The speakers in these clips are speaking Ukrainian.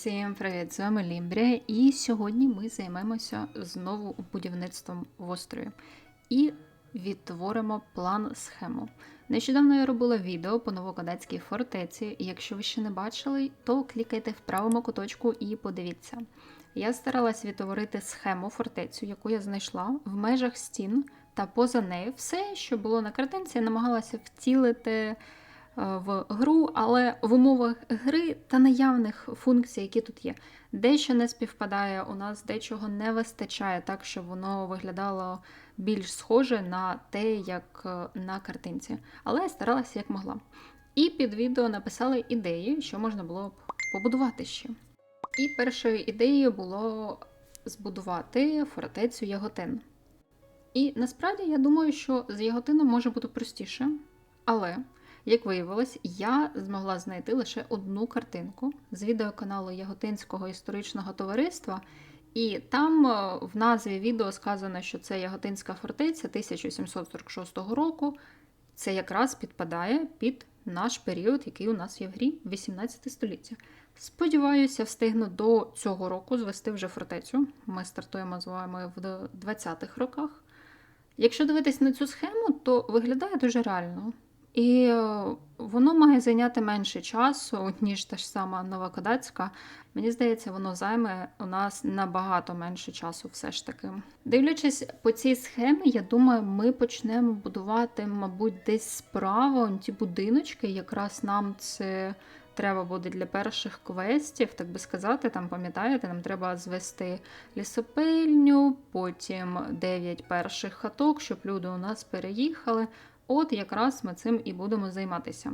Всім привіт! З вами Лімбрія, і сьогодні ми займемося знову будівництвом в острові і відтворимо план схему. Нещодавно я робила відео по новокадацькій фортеці. Якщо ви ще не бачили, то клікайте в правому куточку і подивіться. Я старалась відтворити схему фортецю, яку я знайшла в межах стін та поза нею. Все, що було на картинці, я намагалася втілити в гру, але в умовах гри та наявних функцій, які тут є. Дещо не співпадає, у нас дечого не вистачає, так щоб воно виглядало більш схоже на те, як е, на картинці. Але я старалася як могла. І під відео написали ідеї, що можна було б побудувати ще. І першою ідеєю було збудувати фортецю Яготин. І насправді я думаю, що з Яготином може бути простіше, але, як виявилось, я змогла знайти лише одну картинку з відеоканалу Яготинського історичного товариства. І там е, в назві відео сказано, що це Яготинська фортеця 1746 року. Це якраз підпадає під наш період, який у нас є в грі 18 століття. Сподіваюся, встигну до цього року звести вже фортецю. Ми стартуємо з вами в 20-х роках. Якщо дивитись на цю схему, то виглядає дуже реально. І е, воно має зайняти менше часу, ніж та ж сама Новокодацька. Мені здається, воно займе у нас набагато менше часу, все ж таки. Дивлячись по цій схемі, я думаю, ми почнемо будувати, мабуть, десь справа ті будиночки. Якраз нам це треба буде для перших квестів, так би сказати. Там, пам'ятаєте, нам треба звести лісопильню, потім 9 перших хаток, щоб люди у нас переїхали. От якраз ми цим і будемо займатися.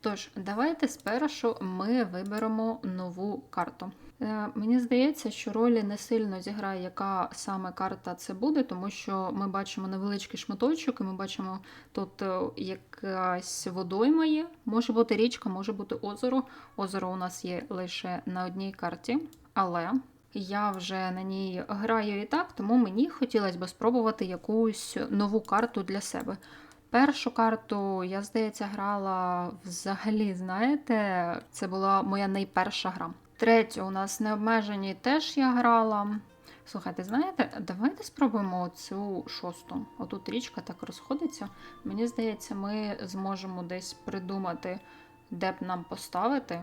Тож, давайте спершу ми виберемо нову карту. Е, мені здається, що ролі не сильно зіграє, яка саме карта це буде, тому що ми бачимо невеличкий шматочок, і ми бачимо тут е, якась водойма є. Може бути річка, може бути озеро. Озеро у нас є лише на одній карті, але я вже на ній граю і так, тому мені хотілося б спробувати якусь нову карту для себе. Першу карту, я, здається, грала взагалі, знаєте, це була моя найперша гра. Третю у нас необмежені теж я грала. Слухайте, знаєте, давайте спробуємо цю шосту. Отут річка так розходиться. Мені здається, ми зможемо десь придумати, де б нам поставити.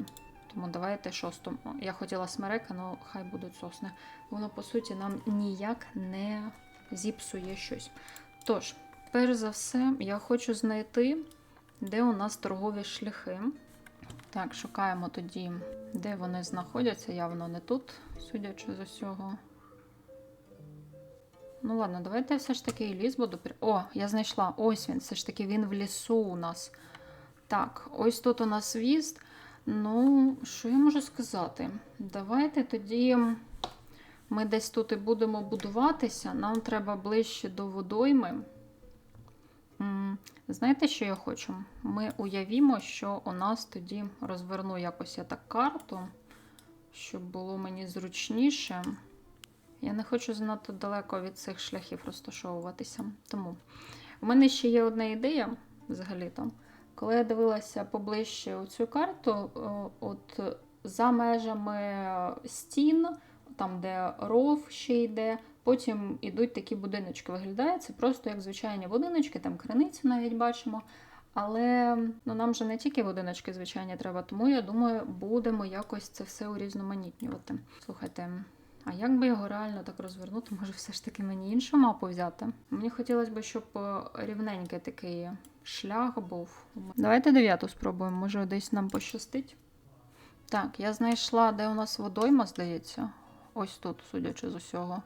Тому давайте шосту. Я хотіла смерека, але хай будуть сосни. Воно, по суті, нам ніяк не зіпсує щось. Тож. Перш за все, я хочу знайти, де у нас торгові шляхи. Так, шукаємо тоді, де вони знаходяться, явно не тут, судячи з усього. Ну, ладно, давайте я все ж таки і ліс буду. О, я знайшла. Ось він. Все ж таки він в лісу у нас. Так, ось тут у нас в'їзд. Ну, що я можу сказати? Давайте тоді ми десь тут і будемо будуватися. Нам треба ближче до водойми. Знаєте, що я хочу? Ми уявімо, що у нас тоді розверну якось я так карту, щоб було мені зручніше. Я не хочу занадто далеко від цих шляхів розташовуватися. Тому у мене ще є одна ідея взагалі-то. Коли я дивилася поближче цю карту, от за межами стін, там, де ров ще йде, Потім ідуть такі будиночки. Виглядає це просто як звичайні будиночки, там криницю навіть бачимо. Але ну, нам же не тільки будиночки, звичайні, треба, тому я думаю, будемо якось це все урізноманітнювати. Слухайте, а як би його реально так розвернути, може все ж таки мені іншу мапу взяти? Мені хотілося б, щоб рівненький такий шлях був. Давайте дев'яту спробуємо, може десь нам пощастить. Так, я знайшла, де у нас водойма, здається. Ось тут, судячи з усього.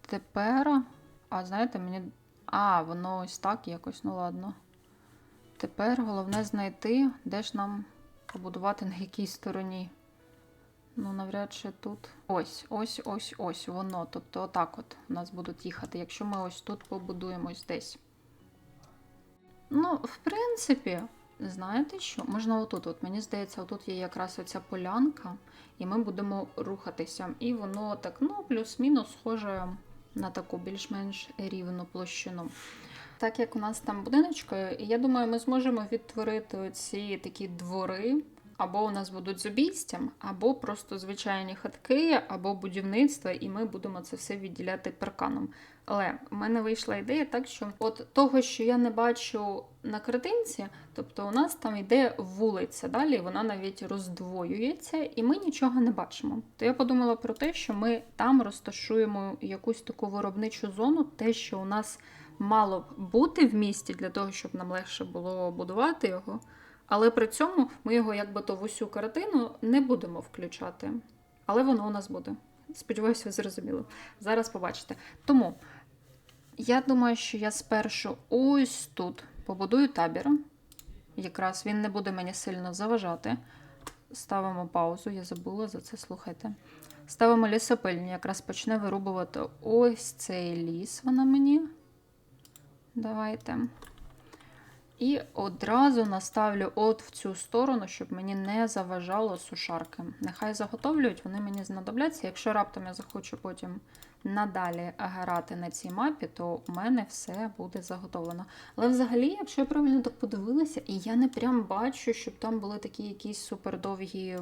Тепер. А, знаєте, мені. А, воно ось так якось, ну ладно. Тепер головне знайти, де ж нам побудувати на якій стороні. Ну, навряд чи тут. Ось, ось, ось, ось воно. Тобто, отак от у нас будуть їхати, якщо ми ось тут побудуємось десь. Ну, в принципі, знаєте що? Можна отут. От Мені здається, отут є якраз оця полянка, і ми будемо рухатися. І воно так, ну, плюс-мінус схоже на таку більш-менш рівну площину. Так як у нас там будиночки, я думаю, ми зможемо відтворити ці такі двори Або у нас будуть з обійстям, або просто звичайні хатки, або будівництво, і ми будемо це все відділяти парканом. Але в мене вийшла ідея так, що от того, що я не бачу на картинці, тобто у нас там йде вулиця, далі вона навіть роздвоюється, і ми нічого не бачимо. То я подумала про те, що ми там розташуємо якусь таку виробничу зону, те, що у нас мало б бути в місті для того, щоб нам легше було будувати його. Але при цьому ми його якби то в усю картину не будемо включати. Але воно у нас буде. Сподіваюся, ви зрозуміли. Зараз побачите. Тому я думаю, що я спершу ось тут побудую табір. Якраз він не буде мені сильно заважати. Ставимо паузу, я забула за це, слухайте. Ставимо лісопильню, якраз почне вирубувати ось цей ліс, вона мені. Давайте. І одразу наставлю от в цю сторону, щоб мені не заважало сушарки. Нехай заготовлюють, вони мені знадобляться. Якщо раптом я захочу потім надалі грати на цій мапі, то у мене все буде заготовлено. Але взагалі, якщо я правильно так подивилася, і я не прям бачу, щоб там були такі якісь супердовгі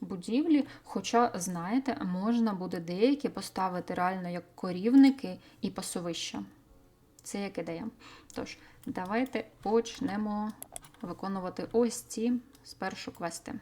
будівлі. Хоча, знаєте, можна буде деякі поставити реально як корівники і пасовища. Це як ідея. Тож, давайте почнемо виконувати ось ці спершу квести.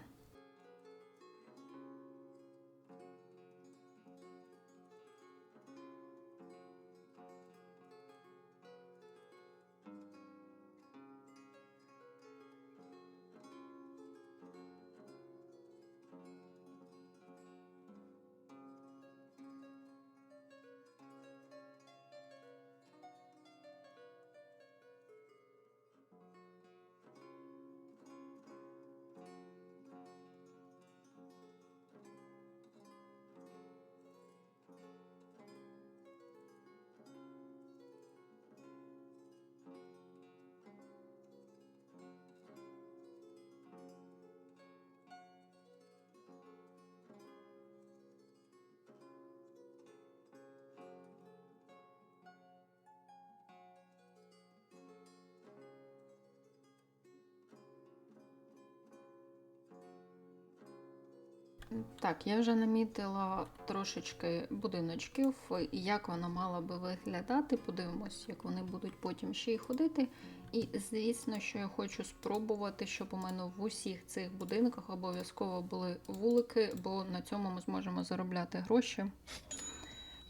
Так, я вже намітила трошечки будиночків, як воно мало би виглядати. Подивимось, як вони будуть потім ще й ходити. І звісно, що я хочу спробувати, щоб у мене в усіх цих будинках обов'язково були вулики, бо на цьому ми зможемо заробляти гроші.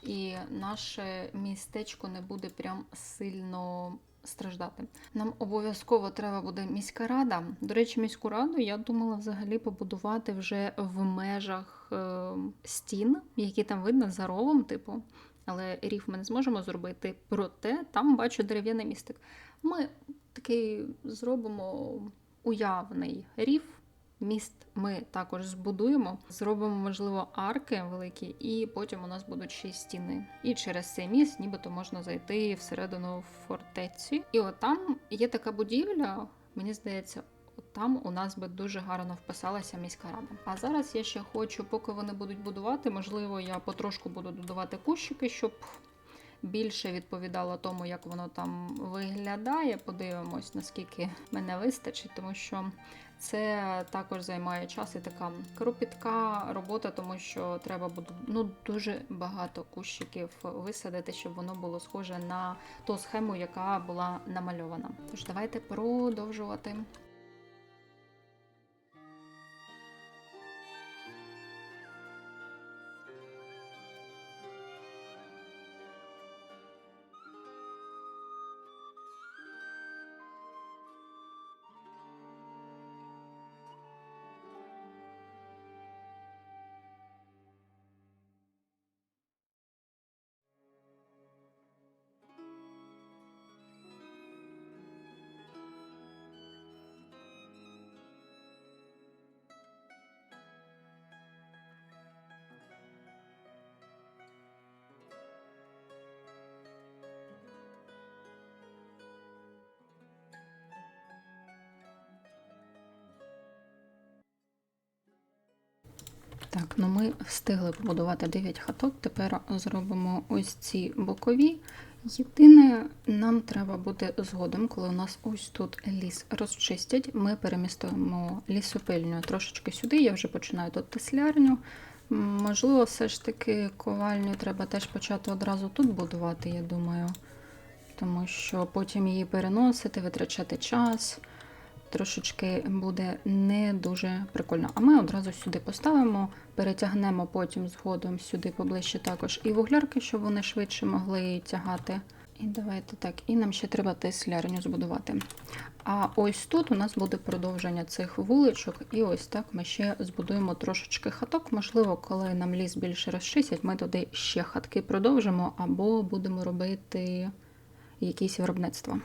І наше містечко не буде прям сильно страждати. Нам обов'язково треба буде міська рада. До речі, міську раду я думала взагалі побудувати вже в межах е, стін, які там видно за ровом, типу. Але рів ми не зможемо зробити. Проте там бачу дерев'яний містик. Ми такий зробимо уявний рів. Міст ми також збудуємо, зробимо, можливо, арки великі, і потім у нас будуть ще стіни. І через цей міст, нібито можна зайти всередину фортеці. І от там є така будівля, мені здається, там у нас би дуже гарно вписалася міська рада. А зараз я ще хочу, поки вони будуть будувати, можливо, я потрошку буду додавати кущики, щоб. Більше відповідало тому, як воно там виглядає. Подивимось, наскільки мене вистачить, тому що це також займає час і така кропітка робота, тому що треба буде ну, дуже багато кущиків висадити, щоб воно було схоже на ту схему, яка була намальована. Тож давайте продовжувати. Так, ну ми встигли побудувати 9 хаток. Тепер зробимо ось ці бокові. Єдине, нам треба буде згодом, коли у нас ось тут ліс розчистять, ми перемістимо лісопильню трошечки сюди. Я вже починаю тут теслярню. Можливо, все ж таки ковальню треба теж почати одразу тут будувати, я думаю. Тому що потім її переносити, витрачати час. Трошечки буде не дуже прикольно. А ми одразу сюди поставимо, перетягнемо потім згодом сюди поближче також і вуглярки, щоб вони швидше могли тягати. І давайте так, і нам ще треба теслярню збудувати. А ось тут у нас буде продовження цих вуличок, і ось так ми ще збудуємо трошечки хаток. Можливо, коли нам ліс більше розчистять, ми туди ще хатки продовжимо, або будемо робити якісь виробництва.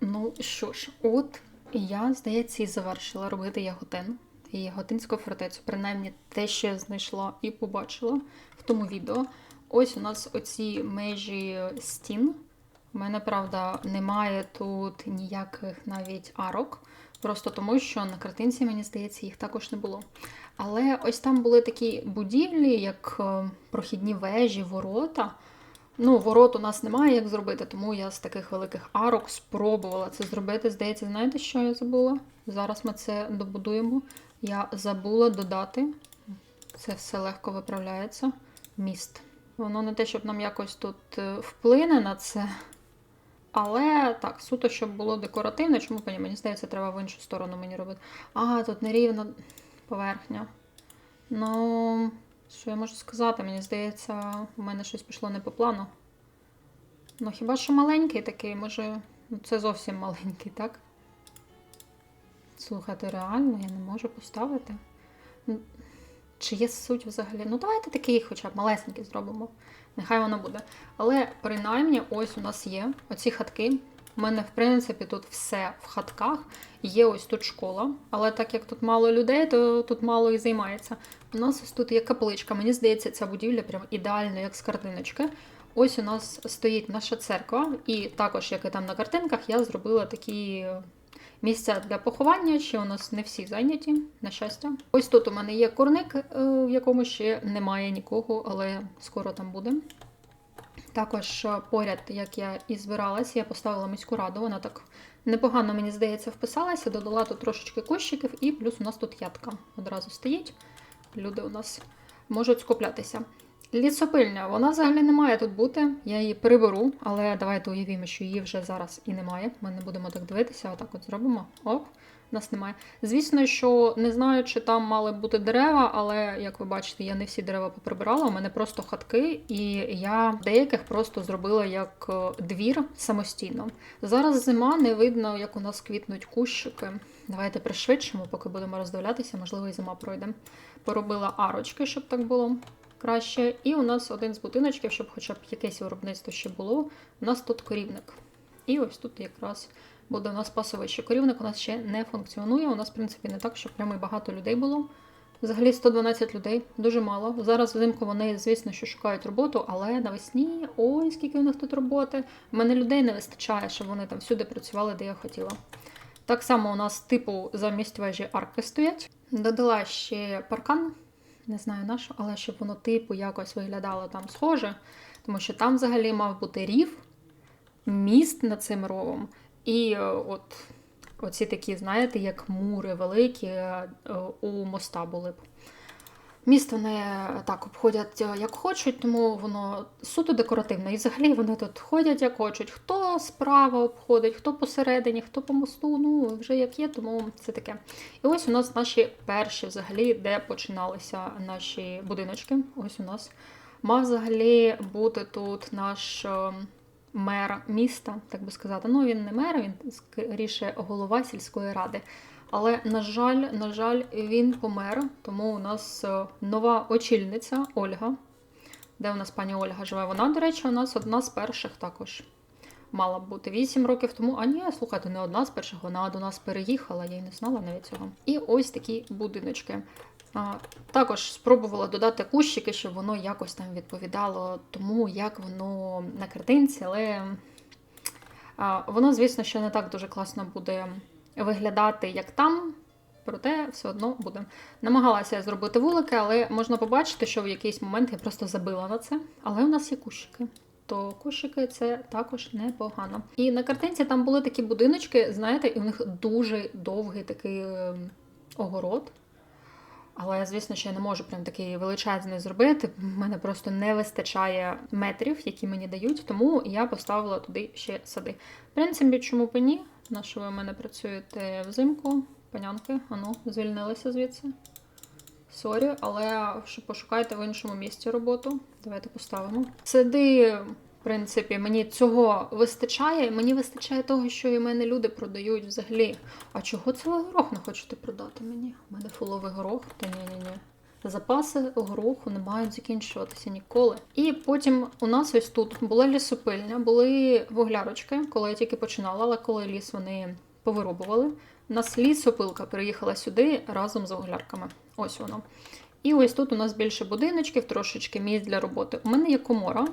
Ну що ж, от я, здається, і завершила робити яготин і яготинську фортецю. Принаймні те, що я знайшла і побачила в тому відео. Ось у нас оці межі стін. У мене, правда, немає тут ніяких навіть арок. Просто тому, що на картинці, мені здається, їх також не було. Але ось там були такі будівлі, як е, прохідні вежі, ворота. Ну, ворот у нас немає як зробити, тому я з таких великих арок спробувала це зробити. Здається, знаєте, що я забула? Зараз ми це добудуємо. Я забула додати. Це все легко виправляється. Міст. Воно не те, щоб нам якось тут е, вплине на це. Але так, суто, щоб було декоративно, чому мені? Мені здається, треба в іншу сторону мені робити. А, тут нерівна поверхня. Ну, що я можу сказати? Мені здається, у мене щось пішло не по плану. Ну, хіба що маленький такий, може. Ну, це зовсім маленький, так? Слухайте, реально, я не можу поставити. Ну, чи є суть взагалі? Ну, давайте такий хоча б малесенький зробимо. Нехай воно буде. Але принаймні, ось у нас є оці хатки. У мене, в принципі, тут все в хатках. Є ось тут школа, але так як тут мало людей, то тут мало і займається. У нас ось тут є капличка. Мені здається, ця будівля прям ідеально, як з картиночки. Ось у нас стоїть наша церква, і також, як і там на картинках, я зробила такі місця для поховання, ще у нас не всі зайняті, на щастя. Ось тут у мене є курник, е, в якому ще немає нікого, але скоро там буде. Також е, поряд, як я і збиралася, я поставила міську раду. Вона так непогано, мені здається, вписалася, додала тут трошечки кущиків, і плюс у нас тут ядка одразу стоїть. Люди у нас можуть скуплятися. Лісопильня, вона взагалі не має тут бути. Я її переберу, але давайте уявімо, що її вже зараз і немає. Ми не будемо так дивитися, отак от зробимо. Оп, нас немає. Звісно, що не знаю, чи там мали бути дерева, але як ви бачите, я не всі дерева поприбирала. У мене просто хатки, і я деяких просто зробила як е, двір самостійно. Зараз зима, не видно, як у нас квітнуть кущики. Давайте пришвидшимо, поки будемо роздивлятися, можливо, і зима пройде. Поробила арочки, щоб так було краще. І у нас один з будиночків, щоб хоча б якесь виробництво ще було. У нас тут корівник. І ось тут якраз буде у нас пасовище. Корівник у нас ще не функціонує. У нас, в принципі, не так, щоб прямо і багато людей було. Взагалі 112 людей, дуже мало. Зараз взимку вони, звісно, що шукають роботу, але навесні, ой, скільки у них тут роботи. У мене людей не вистачає, щоб вони там всюди працювали, де я хотіла. Так само у нас, типу, замість вежі арки стоять. Додала ще паркан, не знаю на що, але щоб воно, типу, якось виглядало там схоже, тому що там взагалі мав бути рів, міст над цим ровом. І е, от оці такі, знаєте, як мури великі е, у моста були б. Міст вони так обходять е, як хочуть, тому воно суто декоративне. І взагалі вони тут ходять як хочуть. Хто справа обходить, хто посередині, хто по мосту, ну вже як є, тому це таке. І ось у нас наші перші, взагалі, де починалися наші будиночки. Ось у нас мав взагалі бути тут наш е, мер міста, так би сказати. Ну він не мер, він скоріше голова сільської ради. Але, на жаль, на жаль, він помер, тому у нас е, нова очільниця Ольга. Де у нас пані Ольга живе? Вона, до речі, у нас одна з перших також мала б бути 8 років тому. А ні, слухайте, не одна з перших, вона до нас переїхала, я й не знала навіть цього. І ось такі будиночки. Також спробувала додати кущики, щоб воно якось там відповідало тому, як воно на картинці, але воно, звісно, що не так дуже класно буде виглядати, як там. Проте все одно буде. Намагалася я зробити вулики, але можна побачити, що в якийсь момент я просто забила на це. Але у нас є кущики. То кущики це також непогано. І на картинці там були такі будиночки, знаєте, і у них дуже довгий такий ем, огород. Але, звісно, що я не можу прям такий величезний зробити. У мене просто не вистачає метрів, які мені дають, тому я поставила туди ще сади. В принципі, чому б ні? На що ви в мене працюєте взимку? Панянки, ану, звільнилися звідси. Сорі, але пошукайте в іншому місці роботу. Давайте поставимо. Сади, принципі, мені цього вистачає. Мені вистачає того, що і мене люди продають взагалі. А чого цілий горох не хочете продати мені? У мене фуловий горох, та ні-ні-ні. Запаси гороху не мають закінчуватися ніколи. І потім у нас ось тут була лісопильня, були вуглярочки, коли я тільки починала, але коли ліс вони повиробували. У нас лісопилка приїхала сюди разом з вуглярками. Ось воно. І ось тут у нас більше будиночків, трошечки місць для роботи. У мене є комора.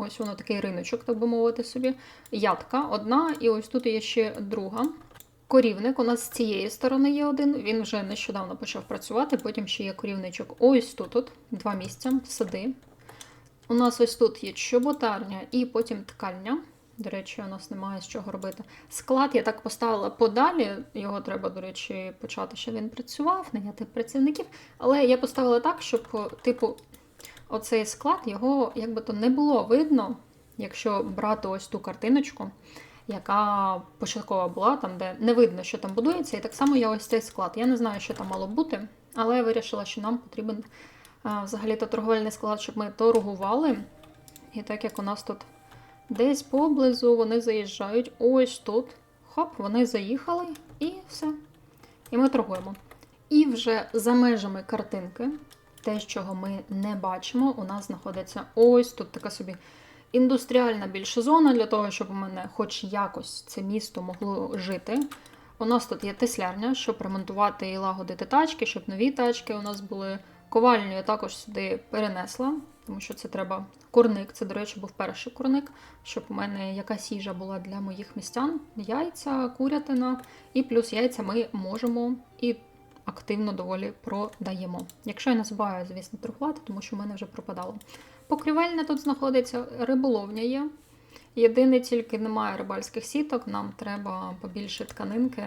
Ось воно такий риночок, так би мовити собі. Ядка одна, і ось тут є ще друга. Корівник у нас з цієї сторони є один, він вже нещодавно почав працювати, потім ще є корівничок. Ось тут от, два місця, сади. У нас ось тут є чоботарня і потім ткальня. До речі, у нас немає з чого робити. Склад я так поставила подалі, його треба, до речі, почати, щоб він працював, наняти працівників. Але я поставила так, щоб, типу, оцей склад його якби то не було видно, якщо брати ось ту картиночку яка початкова була, там, де не видно, що там будується. І так само я ось цей склад. Я не знаю, що там мало бути, але я вирішила, що нам потрібен взагалі-то торговельний склад, щоб ми торгували. І так як у нас тут десь поблизу вони заїжджають, ось тут. Хоп, вони заїхали і все. І ми торгуємо. І вже за межами картинки, те, чого ми не бачимо, у нас знаходиться ось тут така собі індустріальна більше зона для того, щоб у мене хоч якось це місто могло жити. У нас тут є теслярня, щоб ремонтувати і лагодити тачки, щоб нові тачки у нас були. Ковальню я також сюди перенесла, тому що це треба курник. Це, до речі, був перший курник, щоб у мене якась їжа була для моїх містян. Яйця, курятина, і плюс яйця ми можемо і активно доволі продаємо. Якщо я не забуваю, звісно, торгувати, тому що в мене вже пропадало. Покрівельне тут знаходиться, риболовня є. Єдине, тільки немає рибальських сіток, нам треба побільше тканинки.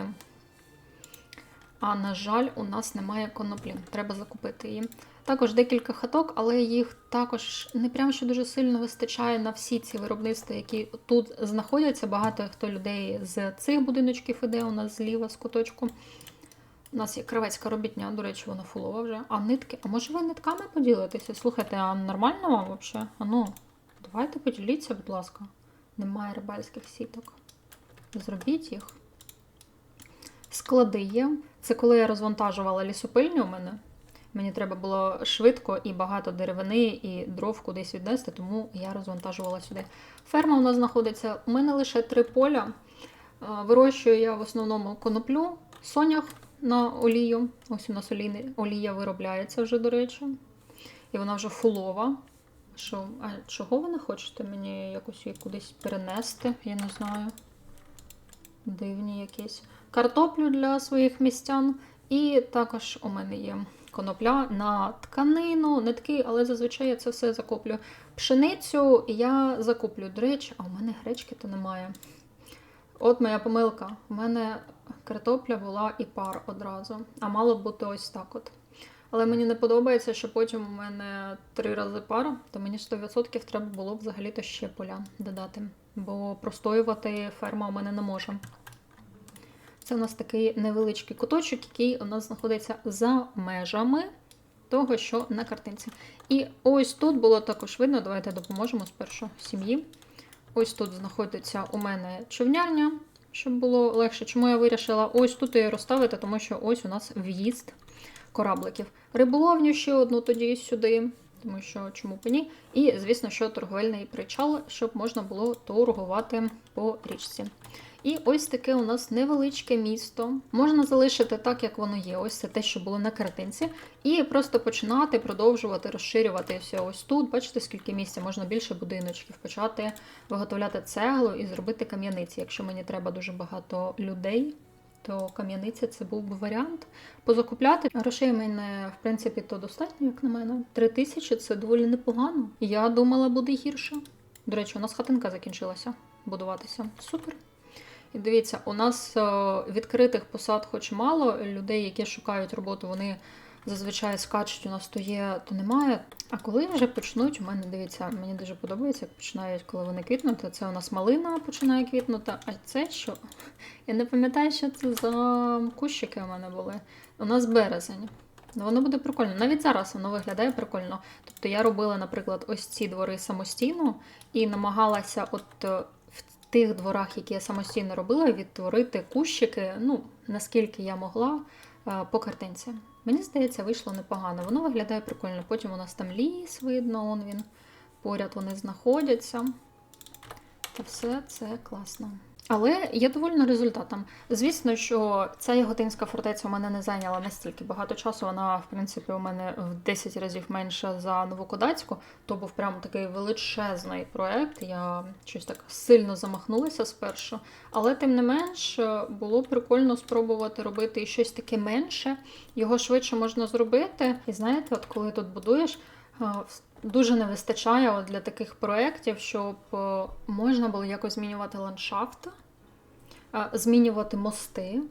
А на жаль, у нас немає коноплі. Треба закупити її. Також декілька хаток, але їх також не прямо що дуже сильно вистачає на всі ці виробництва, які тут знаходяться. Багато хто людей з цих будиночків іде у нас зліва з куточку. У нас є кравецька робітня, до речі, вона фулова вже. А нитки? А може ви нитками поділитеся? Слухайте, а нормально вам взагалі? А ну, давайте поділіться, будь ласка. Немає рибальських сіток. Зробіть їх. Склади є. Це коли я розвантажувала лісопильню у мене. Мені треба було швидко і багато деревини, і дров кудись віднести, тому я розвантажувала сюди. Ферма у нас знаходиться. У мене лише три поля. Е, Вирощую я в основному коноплю, сонях на олію. Ось у нас олія виробляється вже, до речі. І вона вже фулова. Що, а чого ви не хочете мені якось її кудись перенести? Я не знаю. Дивні якісь. Картоплю для своїх містян. І також у мене є конопля на тканину, нитки, але зазвичай я це все закуплю. Пшеницю я закуплю. До речі, а у мене гречки то немає. От моя помилка. У мене картопля була і пар одразу, а мало б бути ось так от. Але мені не подобається, що потім у мене три рази пара, то мені 100% треба було взагалі-то ще поля додати. Бо простоювати ферма у мене не може. Це у нас такий невеличкий куточок, який у нас знаходиться за межами того, що на картинці. І ось тут було також видно, давайте допоможемо спершу сім'ї. Ось тут знаходиться у мене човнярня, щоб було легше. Чому я вирішила ось тут її розставити, тому що ось у нас в'їзд корабликів. Риболовню ще одну тоді сюди, тому що чому б ні. І, звісно, що торговельний причал, щоб можна було торгувати по річці. І ось таке у нас невеличке місто. Можна залишити так, як воно є. Ось це те, що було на картинці. І просто починати продовжувати розширювати все ось тут. Бачите, скільки місця, можна більше будиночків, почати виготовляти цеглу і зробити кам'яниці. Якщо мені треба дуже багато людей, то кам'яниця це був би варіант. Позакупляти грошей мене, в принципі, то достатньо, як на мене. Три тисячі це доволі непогано. Я думала, буде гірше. До речі, у нас хатинка закінчилася будуватися. Супер. І дивіться, у нас е, відкритих посад хоч мало. Людей, які шукають роботу, вони зазвичай скачуть, у нас то є, то немає. А коли вже почнуть, у мене дивіться, мені дуже подобається, як починають, коли вони квітнути. Це у нас малина починає квітнути. А це що? Я не пам'ятаю, що це за кущики у мене були. У нас березень. Ну, Воно буде прикольно. Навіть зараз воно виглядає прикольно. Тобто я робила, наприклад, ось ці двори самостійно і намагалася, от е, тих дворах, які я самостійно робила, відтворити кущики, ну, наскільки я могла, е, по картинці. Мені здається, вийшло непогано. Воно виглядає прикольно. Потім у нас там ліс видно, он він. Поряд вони знаходяться. Та все це класно. Але є довольно результатом. Звісно, що ця Яготинська фортеця у мене не зайняла настільки багато часу. Вона, в принципі, у мене в 10 разів менша за Новокодацьку. То був прям такий величезний проект. Я щось так сильно замахнулася спершу. Але тим не менш було прикольно спробувати робити щось таке менше. Його швидше можна зробити. І знаєте, от коли тут будуєш. Дуже не вистачає от для таких проєктів, щоб е, можна було якось змінювати ландшафт, е, змінювати мости.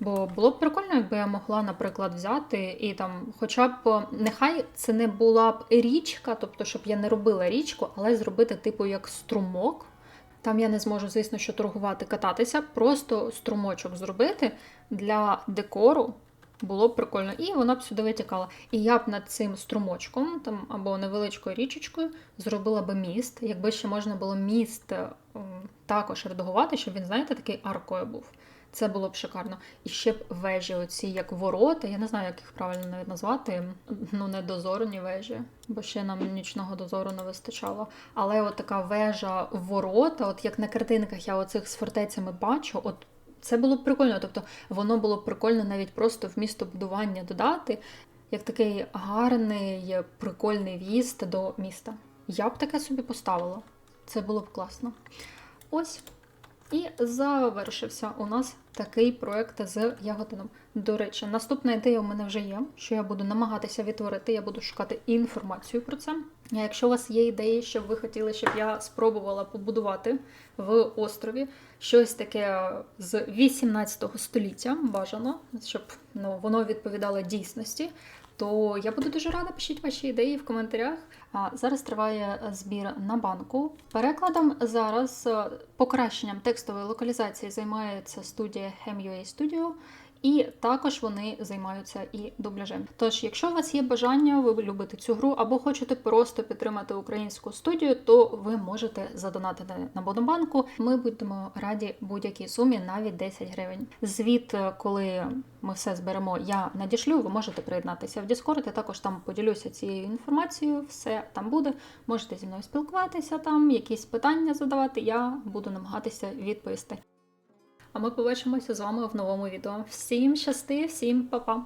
Бо було б прикольно, якби я могла, наприклад, взяти і там, хоча б е, нехай це не була б річка, тобто, щоб я не робила річку, але зробити, типу, як струмок. Там я не зможу, звісно, що торгувати, кататися, просто струмочок зробити для декору. Було б прикольно, і вона б сюди витікала. І я б над цим струмочком там або невеличкою річечкою зробила би міст. Якби ще можна було міст ем, також редагувати, щоб він, знаєте, такий аркою був. Це було б шикарно. І ще б вежі, оці як ворота. Я не знаю, як їх правильно навіть назвати. Ну, не дозорні вежі, бо ще нам нічного дозору не вистачало. Але от така вежа ворота, от як на картинках я оцих з фортецями бачу, от це було б прикольно. Тобто воно було прикольно навіть просто в містобудування додати, як такий гарний, прикольний в'їзд до міста. Я б таке собі поставила. Це було б класно. Ось. І завершився у нас такий проект з ягодином. До речі, наступна ідея у мене вже є, що я буду намагатися відтворити, я буду шукати інформацію про це. Якщо у вас є ідеї, що ви хотіли, щоб я спробувала побудувати в острові щось таке з 18 століття, бажано, щоб ну, воно відповідало дійсності, то я буду дуже рада. Пишіть ваші ідеї в коментарях. Зараз триває збір на банку. Перекладом зараз е, покращенням текстової локалізації займається студія Hem.ua Studio. І також вони займаються і дубляжем. Тож, якщо у вас є бажання, ви любите цю гру або хочете просто підтримати українську студію, то ви можете задонатити на Монобанку. Ми будемо раді будь-якій сумі, навіть 10 гривень. Звіт, коли ми все зберемо, я надішлю. Ви можете приєднатися в Discord, я також там поділюся цією інформацією. Все там буде. Можете зі мною спілкуватися там, якісь питання задавати. Я буду намагатися відповісти. А ми побачимося з вами в новому відео. Всім щасти, всім па-па!